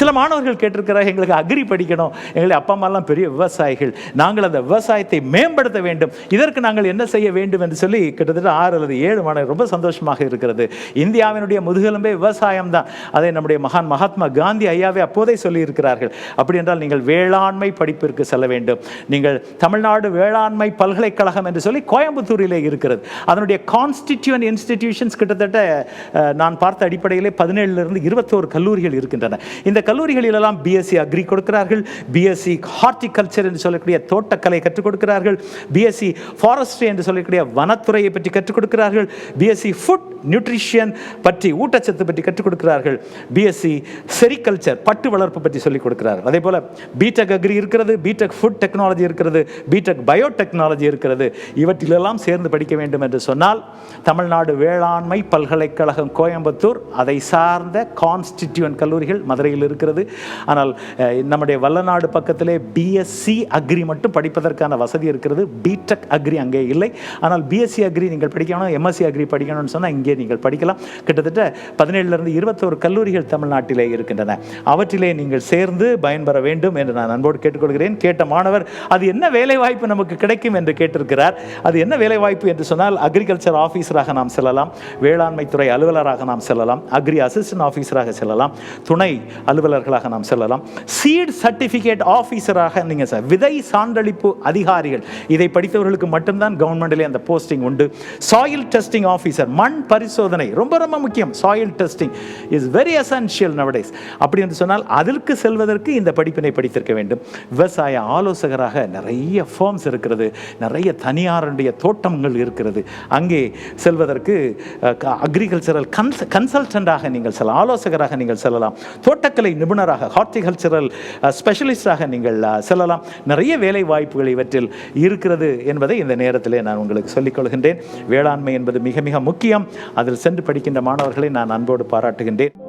சில மாணவர்கள் கேட்டிருக்கிறார் எங்களுக்கு அக்ரி படிக்கணும் எங்களை அப்பா அம்மாலாம் பெரிய விவசாயிகள் நாங்கள் அந்த விவசாயத்தை மேம்படுத்த வேண்டும் இதற்கு நாங்கள் என்ன செய்ய வேண்டும் என்று சொல்லி கிட்டத்தட்ட ஆறு அல்லது ஏழு மாணவர் ரொம்ப சந்தோஷமாக இருக்கிறது. இந்தியாவினுடைய முதுகெலும்பே விவசாயம் தான் அதை நம்முடைய மகான் மகாத்மா காந்தி ஐயாவே அப்போதே சொல்லி இருக்கிறார்கள் அப்படி என்றால் நீங்கள் வேளாண்மை படிப்பிற்கு செல்ல வேண்டும். நீங்கள் தமிழ்நாடு வேளாண்மை பல்கலைக்கழகம் என்று சொல்லி கோயம்புத்தூரிலே இருக்கிறது. அதனுடைய கான்ஸ்டிடியூன் இன்ஸ்டிடியூஷன்ஸ் கிட்டத்தட்ட நான் பார்த்த அடிப்படையிலே பதினேழுலேருந்து இருபத்தோரு கல்லூரிகள் இருக்கின்றன. இந்த கல்லூரிகளிலெல்லாம் பிஎஸ்சி அக்ரி கொடுக்கிறார்கள். பிஎஸ்சி ஹார்டிகல்ச்சர் என்று சொல்லக்கூடிய தோட்டக்கலை கற்றுக் கொடுக்கிறார்கள். பிஎஸ்சி ஃபாரஸ்ட்ரி என்று சொல்லக்கூடிய வனத்துறையை பற்றி கற்றுக் கொடுக்கிறார்கள். பிஎஸ்சி ஃபுட் நியூட்ரிஷியன் பற்றி ஊட்டச்சத்து பற்றி கற்றுக் கொடுக்கிறார்கள். பிஎஸ்சி செரிகல்ச்சர் பட்டு வளர்ப்பு பற்றி சொல்லிக் கொடுக்கிறார்கள். அதே போல் பிடெக் அக்ரி இருக்கிறது பிடெக் ஃபுட் டெக்னாலஜி இருக்கிறது பிடெக் பயோடெக்னாலஜி இருக்கிறது. இவற்றிலெல்லாம் சேர்ந்து படிக்க வேண்டும் என்று சொன்னால் தமிழ்நாடு வேளாண்மை பல்கலைக்கழகம் கோயம்புத்தூர் அதை சார்ந்த கான்ஸ்டிடியூன் கல்லூரிகள் மதுரையில் இருக்கிறது. ஆனால் நம்முடைய வல்லநாடு பக்கத்திலே பிஎஸ்சி அக்ரி மட்டும் படிப்பதற்கான வசதி இருக்கிறது. பிடெக் அக்ரி அங்கே இல்லை. ஆனால் பிஎஸ்சி அக்ரி நீங்கள் படிக்கணும் எம்எஸ்சி அக்ரி படிக்கணும்னு சொன்னால் இங்கே நீங்கள் படிக்கலாம். கிட்டத்தட்ட பதினேழுலேருந்து இருபத்தோரு கல்லூரிகள் தமிழ்நாட்டிலே இருக்கின்றன. அவற்றிலே நீங்கள் சேர்ந்து பயன்பெற வேண்டும் என்று நான் அன்போடு கேட்டுக்கொள்கிறேன். கேட்ட மாணவர் அது என்ன வேலை வாய்ப்பு நமக்கு கிடைக்கும் என்று கேட்டிருக்கிறார். அது என்ன வேலை வாய்ப்பு என்று சொன்னால் அக்ரிகல்ச்சர் ஆஃபீஸராக நாம் செல்லலாம். வேளாண்மை துறை அலுவலராக நாம் செல்லலாம். அக்ரி அசிஸ்டன்ட் ஆஃபீஸராக செல்லலாம். துணை அலுவலர் அலுவலர்களாக நாம் செல்லலாம். சீட் சர்டிஃபிகேட் ஆஃபீஸராக நீங்கள் சார் விதை சான்றளிப்பு அதிகாரிகள். இதை படித்தவர்களுக்கு மட்டும்தான் கவர்மெண்ட்டிலே அந்த போஸ்டிங் உண்டு. சாயில் டெஸ்டிங் ஆஃபீஸர் மண் பரிசோதனை ரொம்ப ரொம்ப முக்கியம். Soil testing is very essential nowadays அப்படி என்று சொன்னால் அதற்கு செல்வதற்கு இந்த படிப்பினை படித்திருக்க வேண்டும். விவசாய ஆலோசகராக நிறைய ஃபார்ம்ஸ் இருக்கிறது. நிறைய தனியாருடைய தோட்டங்கள் இருக்கிறது. அங்கே செல்வதற்கு அக்ரிகல்ச்சரல் கன்ஸ் கன்சல்டண்டாக நீங்கள் செல்லலாம் ஆலோசகராக நீங்கள் செல்லலாம். தோட்டக்கலை நிபுணராக ஹார்டிகல்ச்சரல் ஸ்பெஷலிஸ்டாக நீங்கள் செல்லலாம். நிறைய வேலை வாய்ப்புகள் இவற்றில் இருக்கிறது என்பதை இந்த நேரத்திலே நான் உங்களுக்கு சொல்லிக் கொள்கின்றேன். வேளாண்மை என்பது மிக மிக முக்கியம். அதில் சென்று படிக்கின்ற மாணவர்களை நான் அன்போடு பாராட்டுகின்றேன்.